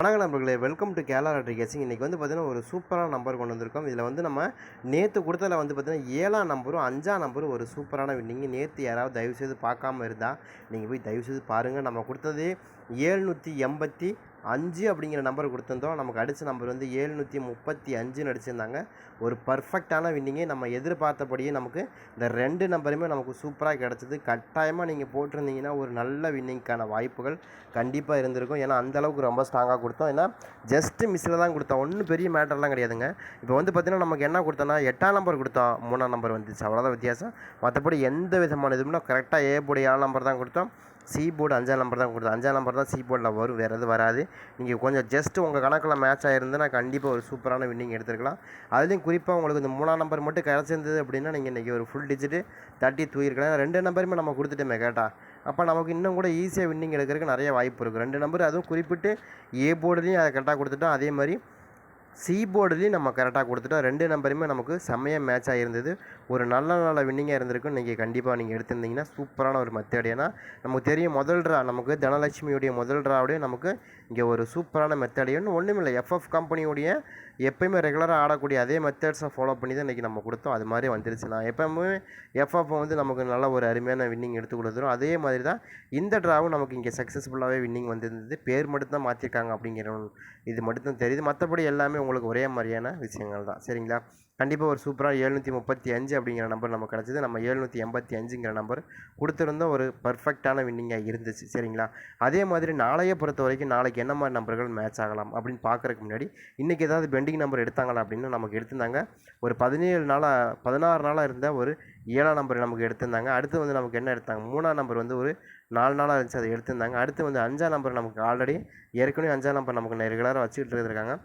வணக்கம் நண்பர்களே welcome to Kerala lottery guessing இன்றைக்கி வந்து பார்த்தீங்கன்னா ஒரு சூப்பரான நம்பர் கொண்டு வந்திருக்கோம். இதில் வந்து நம்ம நேற்று கொடுத்ததில் வந்து பார்த்திங்கன்னா ஏழாம் நம்பரும் அஞ்சாம் நம்பரும் ஒரு சூப்பரான வின்னிங் நேற்று யாராவது தயவுசெய்து பார்க்காம இருந்தால் நீங்கள் போய் தயவுசெய்து பாருங்கள் நம்ம கொடுத்தது ஏழ்நூற்றி எண்பத்தி அஞ்சு அப்படிங்கிற நம்பர் கொடுத்துருந்தோம். நமக்கு அடித்த நம்பர் வந்து ஏழ்நூற்றி முப்பத்தி அஞ்சுன்னு அடிச்சிருந்தாங்க ஒரு பர்ஃபெக்டான வின்னிங்கே நம்ம எதிர்பார்த்தபடியே நமக்கு இந்த ரெண்டு நம்பருமே நமக்கு சூப்பராக கிடச்சிது. கட்டாயமாக நீங்கள் போட்டிருந்தீங்கன்னா ஒரு நல்ல வின்னிங்க்கான வாய்ப்புகள் கண்டிப்பாக இருந்திருக்கும். ஏன்னா அந்தளவுக்கு ரொம்ப ஸ்ட்ராங்காக கொடுத்தோம். ஏன்னா ஜஸ்ட்டு மிஸ்ஸில் தான் கொடுத்தோம். ஒன்றும் பெரிய மேட்டர்லாம் கிடையாதுங்க. இப்போ வந்து பார்த்திங்கன்னா நமக்கு என்ன கொடுத்தோன்னா எட்டாம் நம்பர் கொடுத்தோம். மூணாம் நம்பர் வந்துச்சு. அவ்வளோதான் வித்தியாசம். மற்றபடி எந்த விதமான இதுவும்னா கரெக்டாக ஏ ஏழாம் நம்பர் தான் கொடுத்தோம். சி போர்டு அஞ்சாம் நம்பர் தான் கொடுத்து அஞ்சாம் நம்பர் தான் சி போர்டில் வரும். வேறு எதுவும் வராது. நீங்கள் கொஞ்சம் ஜஸ்ட் உங்கள் கணக்கில் மேட்ச் ஆகிருந்துன்னா கண்டிப்பாக ஒரு சூப்பரான வின்னிங் எடுத்துருக்கலாம். அதுலேயும் குறிப்பாக உங்களுக்கு இந்த மூணாம் நம்பர் மட்டும் கிடச்சிருந்தது அப்படின்னா நீங்கள் இன்றைக்கி ஒரு ஃபுல் டிஜிட்டு தட்டி தூயிருக்கலாம் ரெண்டு நம்பருமே நம்ம கொடுத்துட்டோமே கேட்டால் அப்போ நமக்கு இன்னும் கூட ஈஸியாக வின்னிங் எடுக்கிறதுக்கு நிறைய வாய்ப்பு இருக்குது ரெண்டு நம்பர் அதுவும் குறிப்பிட்டு ஏ போர்டுலேயும் அதை கரெக்டாக கொடுத்துட்டோம். அதே மாதிரி சி போர்டுலேயும் நம்ம கரெக்டாக கொடுத்துட்டோம். ரெண்டு நம்பருமே நமக்கு செம்மையாக மேட்ச் ஆகிருந்தது ஒரு நல்ல நல்ல வின்னிங்காக இருந்திருக்கும் நீங்கள் கண்டிப்பாக நீங்கள் எடுத்திருந்தீங்கன்னா சூப்பரான ஒரு மெத்தட். ஏன்னா நமக்கு தெரியும் முதல் ட்ரா நமக்கு தனலட்சுமியுடைய முதல் ட்ராவுடைய நமக்கு இங்கே ஒரு சூப்பரான மெத்தடையும் ஒன்றும் இல்லை எஃப்எஃப் கம்பெனியுடைய எப்பயுமே ரெகுலராக ஆடக்கூடிய அதே மெத்தட்ஸை ஃபாலோ பண்ணி தான் இன்றைக்கி நம்ம கொடுத்தோம். அது மாதிரி வந்துருச்சு. நான் எப்போவுமே எஃப்எஃப் வந்து நமக்கு நல்ல ஒரு அருமையான வின்னிங் எடுத்து கொடுத்துரும். அதே மாதிரி தான் இந்த ட்ராவும் நமக்கு இங்கே சக்ஸஸ்ஃபுல்லாகவே வின்னிங் வந்திருந்தது. பேர் மட்டும் தான் மாற்றிருக்காங்க அப்படிங்கிற இது மட்டும் தான் தெரியுது. மற்றபடி எல்லாமே உங்களுக்கு ஒரே மாதிரியான விஷயங்கள் தான். சரிங்களா? கண்டிப்பாக ஒரு சூப்பராக எழுநூற்றி முப்பத்தி அஞ்சு அப்படிங்கிற நம்பர் நமக்கு கிடச்சிது. நம்ம எழுநூற்றி எண்பத்தி அஞ்சுங்கிற நம்பர் கொடுத்துருந்தோம் ஒரு பர்ஃபெக்டான வின்னிங்காக இருந்துச்சு. சரிங்களா? அதே மாதிரி நாளைய பொறுத்த வரைக்கும் நாளைக்கு என்ன மாதிரி நம்பர்கள் மேட்ச் ஆகலாம் அப்படின்னு பார்க்குறதுக்கு முன்னாடி இன்றைக்கி ஏதாவது பெண்டிங் நம்பர் எடுத்தாங்களா அப்படின்னு நமக்கு எடுத்திருந்தாங்க. ஒரு பதினேழு நாளாக பதினாறு நாளாக இருந்த ஒரு ஏழாம் நம்பர் நமக்கு எடுத்திருந்தாங்க. அடுத்து வந்து நமக்கு என்ன எடுத்தாங்க? மூணாம் நம்பர் வந்து ஒரு நாலு நாளாக இருந்துச்சு அதை எடுத்திருந்தாங்க. அடுத்து வந்து அஞ்சாம் நம்பர் நமக்கு ஆல்ரெடி ஏற்கனவே அஞ்சாம் நம்பர் நமக்கு ரெகுலராக வச்சுக்கிட்டு இருக்காங்க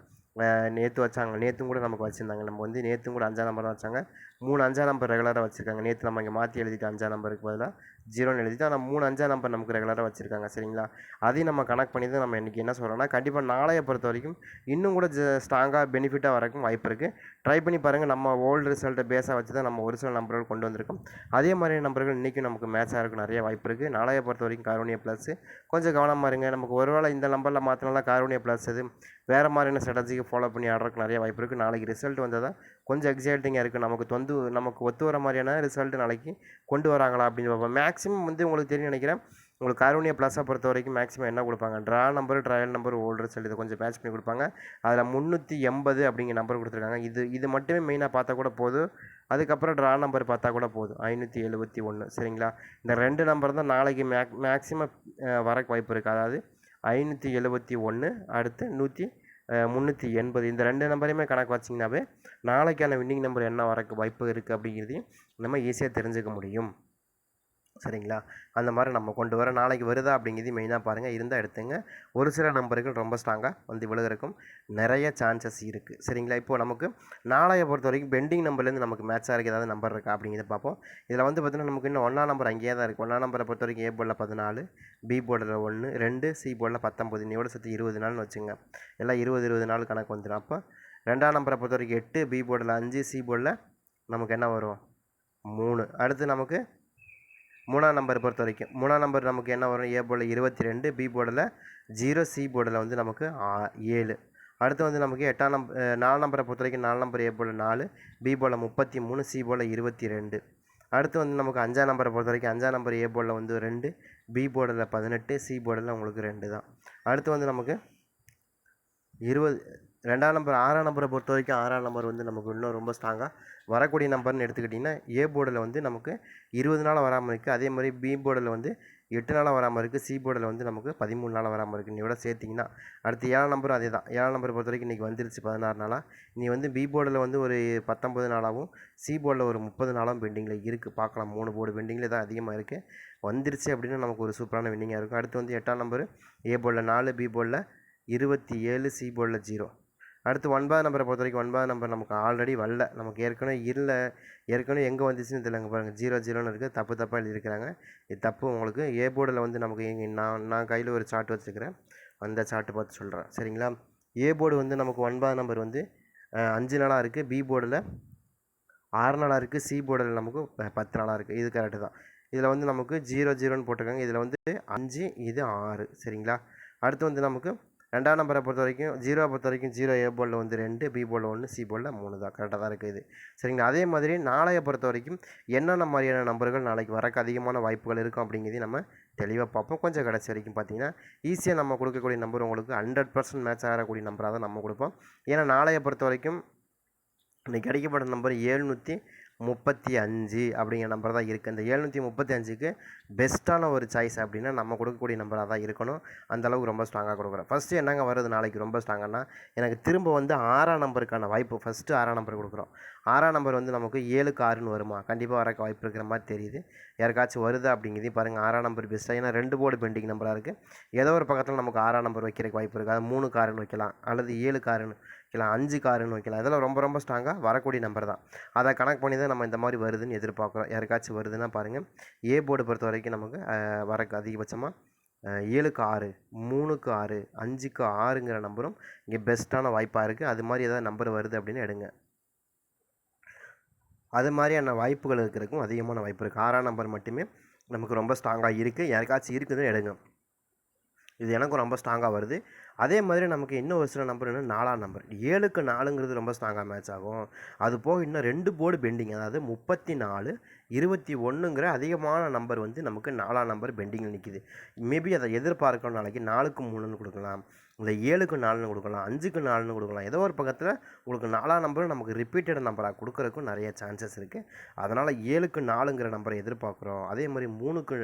நேற்று வச்சாங்க. நேற்றும் கூட நமக்கு வச்சுருந்தாங்க. நம்ம வந்து நேற்றும் கூட அஞ்சாம் நம்பர் தான் வச்சாங்க. மூணு அஞ்சாம் நம்பர் ரெகுலராக வச்சுருக்காங்க. நேற்று நம்ம இங்கே மாற்றி எழுதிட்டு அஞ்சாம் நம்பருக்கு பதிலாக ஜீரோன்னு எழுதிட்டு ஆனால் மூணு அஞ்சாம் நம்பர் நமக்கு ரெகுலராக வச்சுருக்காங்க. சரிங்களா? அதையும் நம்ம கனெக்ட் பண்ணி தான் நம்ம இன்றைக்கி என்ன சொல்கிறோம்னா கண்டிப்பாக நாளைய பொறுத்த வரைக்கும் இன்னும் கூட ஸ்ட்ராங்காக பெனிஃபிட்டாக வரக்கும் வாய்ப்பு இருக்குது ட்ரை பண்ணி பாருங்கள் நம்ம ஓல்டு ரிசல்ட்டை பேஸாக வச்சு தான் நம்ம ஒரு சில நம்பர்கள் கொண்டு வந்திருக்கோம். அதே மாதிரி நம்பர்கள் இன்றைக்கும் நமக்கு மேட்ச் இருக்கும் நிறைய வாய்ப்பு இருக்குது நாளைய பொறுத்த வரைக்கும் காரோனியா ப்ளஸ் கொஞ்சம் கவனமாக இருங்க. நமக்கு ஒரு வேளை இந்த நம்பரில் மாற்றினால காரோனியா ப்ளஸ் இது வேறு மாதிரியான ஸ்ட்ராட்டஜிக்கு ஃபாலோ பண்ணி ஆடுறதுக்கு நிறைய வாய்ப்பு இருக்குது நாளைக்கு ரிசல்ட் வந்தால் தான் கொஞ்சம் எக்ஸைட்டிங்காக இருக்குது நமக்கு தொந்து நமக்கு ஒத்து வர மாதிரியான ரிசல்ட் நாளைக்கு கொண்டு வராங்களா அப்படின்னு பார்ப்போம். மேக்ஸிமம் வந்து உங்களுக்கு தெரியும் நினைக்கிறேன். உங்களுக்கு காரோனியா ப்ளஸை பொறுத்த வரைக்கும் மேக்ஸிமம் என்ன கொடுப்பாங்க? Draw number trial number old result இதை கொஞ்சம் மேட்ச் பண்ணி கொடுப்பாங்க. அதில் முந்நூற்றி எண்பது அப்படிங்கிற நம்பர் கொடுத்துருக்காங்க. இது இது மட்டுமே மெயினாக பார்த்தா கூட போதும். அதுக்கப்புறம் ட்ரா நம்பர் பார்த்தா கூட போதும். ஐநூற்றி எழுபத்தி ஒன்று சரிங்களா? இந்த ரெண்டு நம்பர் தான் நாளைக்கு மேக் மேக்ஸிமம் வரக்கு வாய்ப்பு இருக்குது அதாவது ஐநூற்றி எழுபத்தி ஒன்று அடுத்து நூற்றி முந்நூற்றி எண்பது. இந்த ரெண்டு நம்பரையுமே கணக்கு வச்சிங்கனாவே நாளைக்கான வின்னிங் நம்பர் என்ன வரக்கு வாய்ப்பு இருக்குது அப்படிங்கிறதையும் நம்ம ஈஸியாக தெரிஞ்சுக்க முடியும். சரிங்களா? அந்த மாதிரி நம்ம கொண்டு வர நாளைக்கு வருதா அப்படிங்கிறது மெயினாக பாருங்கள் இருந்தால் எடுத்துங்க. ஒரு சில நம்பர்கள் ரொம்ப ஸ்ட்ராங்காக வந்து விழுகிறக்கும் நிறைய சான்சஸ் இருக்குது சரிங்களா? இப்போது நமக்கு நாளைய பொறுத்த வரைக்கும் பெண்டிங் நம்பர்லேருந்து நமக்கு மேட்ச் ஆகிறதுக்கு ஏதாவது நம்பர் இருக்கா அப்படிங்கிறத பார்ப்போம். இதில் வந்து பார்த்திங்கன்னா நமக்கு இன்னும் ஒன்றா நம்பர் அங்கேயே தான் இருக்குது ஒன்றா நம்பரை பொறுத்த வரைக்கும் ஏ போர்டில் பதினாலு பி போர்டில் ஒன்று ரெண்டு சி போர்டில் பத்தொம்பது இன்னையோட சேர்த்து இருபது நாள்னு வச்சுங்க. எல்லாம் இருபது இருபது நாள் கணக்கு வந்துடும். அப்போ ரெண்டாம் நம்பரை பொறுத்த வரைக்கும் எட்டு பி போர்டில் அஞ்சு சி போர்டில் நமக்கு என்ன வரும்? மூணு. அடுத்து நமக்கு மூணாம் நம்பர் பொறுத்த வரைக்கும் மூணாம் நம்பர் நமக்கு என்ன வரும்? ஏ போர்டில் இருபத்தி ரெண்டு பி போர்டில் ஜீரோ சி போர்டில் வந்து நமக்கு ஏழு. அடுத்து வந்து நமக்கு எட்டாம் நம்பர் நாலு நம்பரை பொறுத்த வரைக்கும் நாலு நம்பர் ஏ போர்டில் நாலு பி போர்டில் முப்பத்தி மூணு சி போர்டில் இருபத்தி ரெண்டு. அடுத்து வந்து நமக்கு அஞ்சாம் நம்பரை பொறுத்த வரைக்கும் அஞ்சாம் நம்பர் ஏ போர்டில் வந்து ரெண்டு பி போர்டில் பதினெட்டு சி போர்டில் உங்களுக்கு ரெண்டு தான். அடுத்து வந்து நமக்கு இருபது ரெண்டாம் நம்பர் ஆறாம் நம்பரை பொறுத்த வரைக்கும் ஆறாம் நம்பர் வந்து நமக்கு இன்னும் ரொம்ப ஸ்ட்ராங்காக வரக்கூடிய நம்பர்னு எடுத்துக்கிட்டிங்கன்னா ஏ போர்டில் வந்து நமக்கு இருபது நாள் வராமல் இருக்குது அதே மாதிரி பி போர்டில் வந்து எட்டு நாளாக வராமல் இருக்குது சி போர்டில் வந்து நமக்கு பதிமூணு நாளாக வராமல் இருக்குது இன்னையோட சேர்த்திங்கன்னா அடுத்து ஏழாம் நம்பரும் அதே தான். ஏழாம் நம்பரை பொறுத்த வரைக்கும் இன்றைக்கி வந்துருச்சு பதினாறு நாளாக நீ வந்து பி போர்டில் வந்து ஒரு பத்தொம்பது நாளாகவும் சி போர்டில் ஒரு முப்பது நாளாகவும் பெண்டிங்கில் இருக்குது பார்க்கலாம். மூணு போர்டு பெண்டிங்கில் தான் அதிகமாக இருக்குது வந்துருச்சு அப்படின்னா நமக்கு ஒரு சூப்பரான வின்னிங்காக இருக்கும். அடுத்து வந்து எட்டாம் நம்பர் ஏ போர்டில் நாலு பி போர்டில் இருபத்தி ஏழு சி போர்டில் ஜீரோ அடுத்து ஒன்பது நம்பரை பொறுத்த வரைக்கும் ஒன்பது நம்பர் நமக்கு ஆல்ரெடி வரல. நமக்கு ஏற்கனவே இல்லை. ஏற்கனவே எங்கே வந்துச்சுன்னு தெரியலங்க பாருங்கள் ஜீரோ ஜீரோன்னு இருக்குது தப்பு தப்பாக எழுதியிருக்கிறாங்க. இது தப்பு உங்களுக்கு. ஏ போர்டில் வந்து நமக்கு எங்கே நான் நான் கையில் ஒரு சார்ட் வச்சுருக்கிறேன். அந்த சார்ட்டு பார்த்து சொல்கிறேன் சரிங்களா? ஏ போர்டு வந்து நமக்கு ஒன்பது நம்பர் வந்து அஞ்சு நாளாக இருக்குது பி போர்டில் ஆறு நாளாக இருக்குது சி போர்டில் நமக்கு பத்து நாளாக இருக்குது இது கரெக்டு தான். இதில் வந்து நமக்கு ஜீரோ ஜீரோன்னு போட்டிருக்காங்க. இதில் வந்து அஞ்சு இது ஆறு. சரிங்களா? அடுத்து வந்து நமக்கு ரெண்டாம் நம்பரை பொறுத்த வரைக்கும் ஜீரோவை பொறுத்த வரைக்கும் ஜீரோ ஏ போலில் வந்து ரெண்டு பி போலில் ஒன்று சி போலில் மூணு தான். கரெக்டாக தான் இருக்குது. சரிங்களா? அதே மாதிரி நாளையை பொறுத்த வரைக்கும் என்னென்ன மாதிரியான நம்பர்கள் நாளைக்கு வரக்கு அதிகமான வாய்ப்புகள் இருக்கும் அப்படிங்கிறதையும் நம்ம தெளிவாக பார்ப்போம். கொஞ்சம் கடைசி வரைக்கும் பார்த்தீங்கன்னா ஈஸியாக நம்ம கொடுக்கக்கூடிய நம்பர் உங்களுக்கு ஹண்ட்ரட் பர்சன்ட் மேட்ச் ஆகக்கூடிய நம்பராக தான் நம்ம கொடுப்போம். ஏன்னா நாளையை பொறுத்த வரைக்கும் இன்றைக்கி கிடைக்கப்பட்ட நம்பர் ஏழ்நூற்றி முப்பத்தி அஞ்சு அப்படிங்கிற நம்பர் தான் இருக்குது இந்த ஏழ்நூற்றி முப்பத்தி அஞ்சுக்கு பெஸ்ட்டான ஒரு சாய்ஸ் அப்படின்னா நம்ம கொடுக்கக்கூடிய நம்பராக தான் இருக்கணும். அந்தளவுக்கு ரொம்ப ஸ்ட்ராங்காக கொடுக்குறோம். ஃபஸ்ட்டு என்னங்க வருது நாளைக்கு ரொம்ப ஸ்ட்ராங்கன்னா எனக்கு திரும்ப வந்து ஆறாம் நம்பருக்கான வாய்ப்பு ஃபஸ்ட்டு ஆறாம் நம்பர் கொடுக்குறோம். ஆறாம் நம்பர் வந்து நமக்கு ஏழுக்கு ஆறுன்னு வருமா? கண்டிப்பாக வரக்க வாய்ப்பு இருக்கிற மாதிரி தெரியுது. யாருக்காச்சும் வருது அப்படிங்கிறதையும் பாருங்கள் ஆறாம் நம்பர் பெஸ்ட்டாக ஏன்னா ரெண்டு போர்டு பெண்டிங் நம்பராக இருக்குது ஏதோ ஒரு பக்கத்தில் நமக்கு ஆறாம் நம்பர் வைக்கிறதுக்கு வாய்ப்பு இருக்குது அது மூணு காருன்னு வைக்கலாம் அல்லது ஏழு காருன்னு வைக்கலாம் அஞ்சு காருன்னு வைக்கலாம். இதெல்லாம் ரொம்ப ரொம்ப ஸ்ட்ராங்காக வரக்கூடிய நம்பர் தான். அதை கணக்கு பண்ணி தான் நம்ம இந்த மாதிரி வருதுன்னு எதிர்பார்க்குறோம். யாருக்காச்சும் வருதுன்னா பாருங்கள் ஏ போர்டு பொறுத்த வரைக்கும் நமக்கு வரக்கு அதிகபட்சமாக ஏழுக்கு ஆறு மூணுக்கு ஆறு அஞ்சுக்கு ஆறுங்கிற நம்பரும் இங்கே பெஸ்ட்டான வாய்ப்பாக இருக்குது அது மாதிரி ஏதாவது நம்பர் வருது அப்படின்னு எடுங்க. அது மாதிரியான வாய்ப்புகள் இருக்கிறதுக்கும் அதிகமான வாய்ப்பு இருக்குது ஆறாம் நம்பர் மட்டுமே நமக்கு ரொம்ப ஸ்ட்ராங்காக இருக்குது யாருக்காச்சும் இருக்குதுன்னு எடுங்க. இது எனக்கும் ரொம்ப ஸ்ட்ராங்காக வருது. அதே மாதிரி நமக்கு இன்னும் ஒரு சில நம்பர் என்ன நாலாம் நம்பர். ஏழுக்கு நாலுங்கிறது ரொம்ப ஸ்ட்ராங்காக மேட்ச் ஆகும். அது போக இன்னும் ரெண்டு போர்டு பெண்டிங் அதாவது முப்பத்தி நாலு இருபத்தி ஒன்றுங்கிற அதிகமான நம்பர் வந்து நமக்கு நாலாம் நம்பர் பெண்டிங்கில் நிற்கிது மேபி அதை எதிர்பார்க்கணும் நாளைக்கு நாலுக்கு மூணுன்னு கொடுக்கலாம். இந்த ஏழுக்கு நாலுன்னு கொடுக்கலாம் அஞ்சுக்கு நாலுன்னு கொடுக்கலாம். ஏதோ ஒரு பக்கத்தில் உங்களுக்கு நாலாம் நம்பரும் நமக்கு ரிப்பீட்டட் நம்பராக கொடுக்குறதுக்கும் நிறைய சான்சஸ் இருக்குது அதனால் ஏழுக்கு நாலுங்கிற நம்பரை எதிர்பார்க்குறோம். அதே மாதிரி மூணுக்கு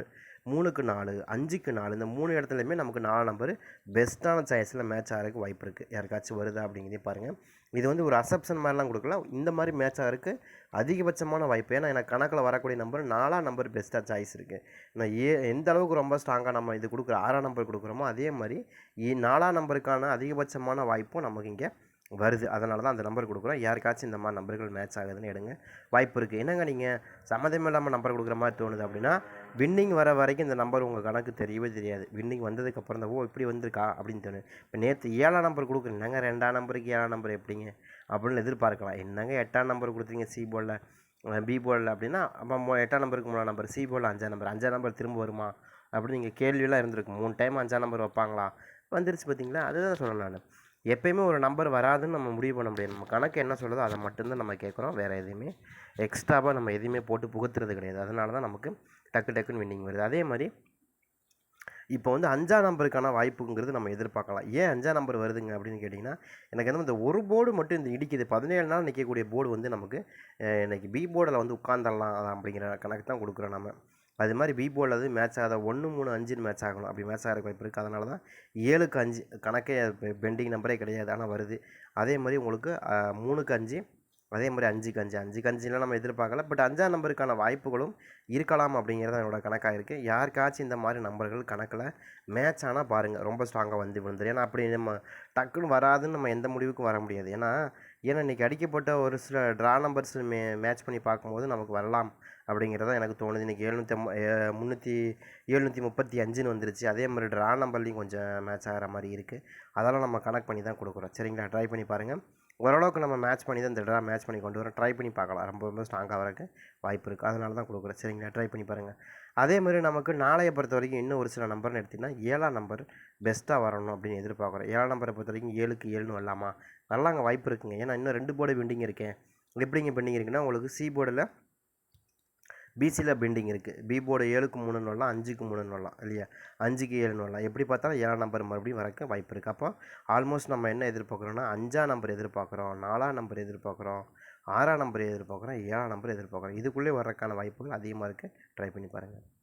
மூணுக்கு நாலு அஞ்சுக்கு நாலு இந்த மூணு இடத்துலையுமே நமக்கு நாலு நம்பர் பெஸ்ட்டான சாய்ஸில் மேட்ச் ஆகிறதுக்கு வாய்ப்பு இருக்குது யாருக்காச்சும் வருதா அப்படிங்கிறதையும் பாருங்கள் இது வந்து ஒரு அசப்ஷன் மாதிரிலாம் கொடுக்கல இந்த மாதிரி மேட்ச் ஆகிறதுக்கு அதிகபட்சமான வாய்ப்பு. ஏன்னா எனக்கு கணக்கில் வரக்கூடிய நம்பர் நாலாம் நம்பர் பெஸ்ட்டாக சாய்ஸ் இருக்குது நான் ஏ எந்த அளவுக்கு ரொம்ப ஸ்ட்ராங்காக நம்ம இது கொடுக்குற ஆறாம் நம்பர் கொடுக்குறோமோ அதே மாதிரி நாலாம் நம்பருக்கான அதிகபட்சமான வாய்ப்பும் நமக்கு இங்கே வருது. அதனால தான் அந்த நம்பர் கொடுக்குறோம். யாருக்காச்சும் இந்த மாதிரி நம்பர்கள் மேட்ச் ஆகுதுன்னு எடுங்க. வாய்ப்பு இருக்குது என்னங்க நீங்கள் சம்மந்தமே இல்லாமல் நம்பர் கொடுக்குற மாதிரி தோணுது அப்படின்னா வின்னிங் வர வரைக்கும் இந்த நம்பர் உங்கள் கணக்கு தெரியவே தெரியாது. வின்னிங் வந்ததுக்கப்புறம் தான் ஓ இப்படி வந்திருக்கா? அப்படின்னு தோணும் இப்போ நேற்று ஏழாம் நம்பர் கொடுக்குறேன் என்னங்க ரெண்டாம் நம்பருக்கு ஏழாம் நம்பர் எப்படிங்க? அப்படின்னு எதிர்பார்க்கலாம். என்னங்க எட்டாம் நம்பர் கொடுத்தீங்க சி போர்டில் பி போர்டில் அப்படின்னா அப்போ எட்டாம் நம்பருக்கு மூணாம் நம்பர் சி போர்டில் அஞ்சாம் நம்பர். அஞ்சாம் நம்பர் திரும்ப வருமா? அப்படின்னு நீங்கள் கேள்வியெல்லாம் இருந்திருக்கும். மூணு டைம் அஞ்சாம் நம்பர் வைப்பாங்களா? வந்துருச்சு பார்த்தீங்களா அதுதான் சொல்கிறேன் நான். எப்போயுமே ஒரு நம்பர் வராதுன்னு நம்ம முடிவு பண்ண முடியாது. நம்ம கணக்கு என்ன சொல்லுதோ அதை மட்டும்தான் நம்ம கேட்குறோம். வேறு எதுவுமே எக்ஸ்ட்ராவாக நம்ம எதுவுமே போட்டு புகுத்துறது கிடையாது. அதனால தான் நமக்கு டக்கு டக்குன்னு வின்னிங் வருது. அதே மாதிரி இப்போ வந்து அஞ்சாம் நம்பருக்கான வாய்ப்புங்கிறது நம்ம எதிர்பார்க்கலாம். ஏன் அஞ்சாம் நம்பர் வருதுங்க அப்படின்னு கேட்டிங்கன்னா எனக்கு வந்து இந்த ஒரு போர்டு மட்டும் இந்த இடிக்குது. பதினேழு நாள் நிற்கக்கூடிய போர்டு வந்து நமக்கு இன்றைக்கி பி போர்டில் வந்து உட்காந்துடலாம் அப்படிங்கிற கணக்கு தான் கொடுக்குறோம் நம்ம. அது மாதிரி பி போர்டில் அது மேட்ச் ஆகாத? ஒன்று மூணு அஞ்சுன்னு மேட்ச் ஆகணும். அப்படி மேட்ச் ஆகிற வாய்ப்பு இருக்குது அதனால தான் ஏழுக்கு அஞ்சு கணக்கே பெண்டிங் நம்பரே கிடையாது. ஆனால் வருது. அதே மாதிரி உங்களுக்கு மூணுக்கு அஞ்சு அதே மாதிரி அஞ்சுக்கு அஞ்சு. அஞ்சுக்கு அஞ்சுலாம் நம்ம எதிர்பார்க்கல. பட் அஞ்சாம் நம்பருக்கான வாய்ப்புகளும் இருக்கலாம் அப்படிங்கிறது என்னோட கணக்காக இருக்குது யாருக்காச்சும் இந்த மாதிரி நம்பர்கள் கணக்கில் மேட்ச் ஆனால் பாருங்கள் ரொம்ப ஸ்ட்ராங்காக வந்து விழுந்துரு ஏன்னா அப்படி நம்ம டக்குன்னு வராதுன்னு நம்ம எந்த முடிவுக்கும் வர முடியாது. ஏன்னா ஏன்னா இன்றைக்கி அடிக்கப்பட்ட ஒரு சில ட்ரா நம்பர்ஸ் மே மேட்ச் பண்ணி பார்க்கும்போது நமக்கு வரலாம். அப்படிங்கிறதான் எனக்கு தோணுது. இன்றைக்கி எழுநூற்றி முந்நூற்றி எழுநூற்றி முப்பத்தி அஞ்சுன்னு வந்துருச்சு. அதே மாதிரி ட்ரா நம்பர்லேயும் கொஞ்சம் மேட்ச் ஆகிற மாதிரி இருக்குது அதெல்லாம் நம்ம கனெக்ட் பண்ணி தான் கொடுக்குறோம். சரிங்களா? ட்ரை பண்ணி பாருங்கள் ஓரளவுக்கு நம்ம மேட்ச் பண்ணி தான் இந்த ட்ரா மேட்ச் பண்ணி கொண்டு வரோம். ட்ரை பண்ணி பார்க்கலாம். ரொம்ப ரொம்ப ஸ்ட்ராங்காக வரக்கு வாய்ப்பு இருக்குது அதனால தான் கொடுக்குறோம். சரிங்களா? ட்ரை பண்ணி பாருங்கள் அதே மாதிரி நமக்கு நாளையை பொறுத்த வரைக்கும் இன்னும் ஒரு சில நம்பர்னு எடுத்திங்கன்னா ஏழாம் நம்பர் பெஸ்ட்டாக வரணும் அப்படின்னு எதிர்பார்க்குறோம். ஏழாம் நம்பரை பொறுத்த வரைக்கும் ஏழுக்கு ஏழுன்னு வரலாமா? நல்லா அங்கே வாய்ப்பு இருக்குங்க. ஏன்னா இன்னும் ரெண்டு போர்டு பெண்டிங் இருக்கேன். எப்படிங்க பெண்டிங் இருக்குன்னா உங்களுக்கு சி போர்டில் பிசியில் பெண்டிங் இருக்குது பி போர்டு ஏழுக்கு மூணுன்னு வரலாம் அஞ்சுக்கு மூணுன்னு வரலாம் இல்லையா? அஞ்சுக்கு ஏழுன்னு வரலாம் எப்படி பார்த்தாலும் ஏழாம் நம்பர் மறுபடியும் வரக்க வாய்ப்பு இருக்குது அப்போ ஆல்மோஸ்ட் நம்ம என்ன எதிர்பார்க்குறோன்னா அஞ்சாம் நம்பர் எதிர்பார்க்குறோம் நாலாம் நம்பர் எதிர்பார்க்குறோம் ஆறாம் நம்பர் எதிர்பார்க்குறோம் ஏழாம் நம்பர் எதிர்பார்க்குறோம். இதுக்குள்ளே வர்றதுக்கான வாய்ப்புகள் அதிகமாக இருக்குது ட்ரை பண்ணி பாருங்கள்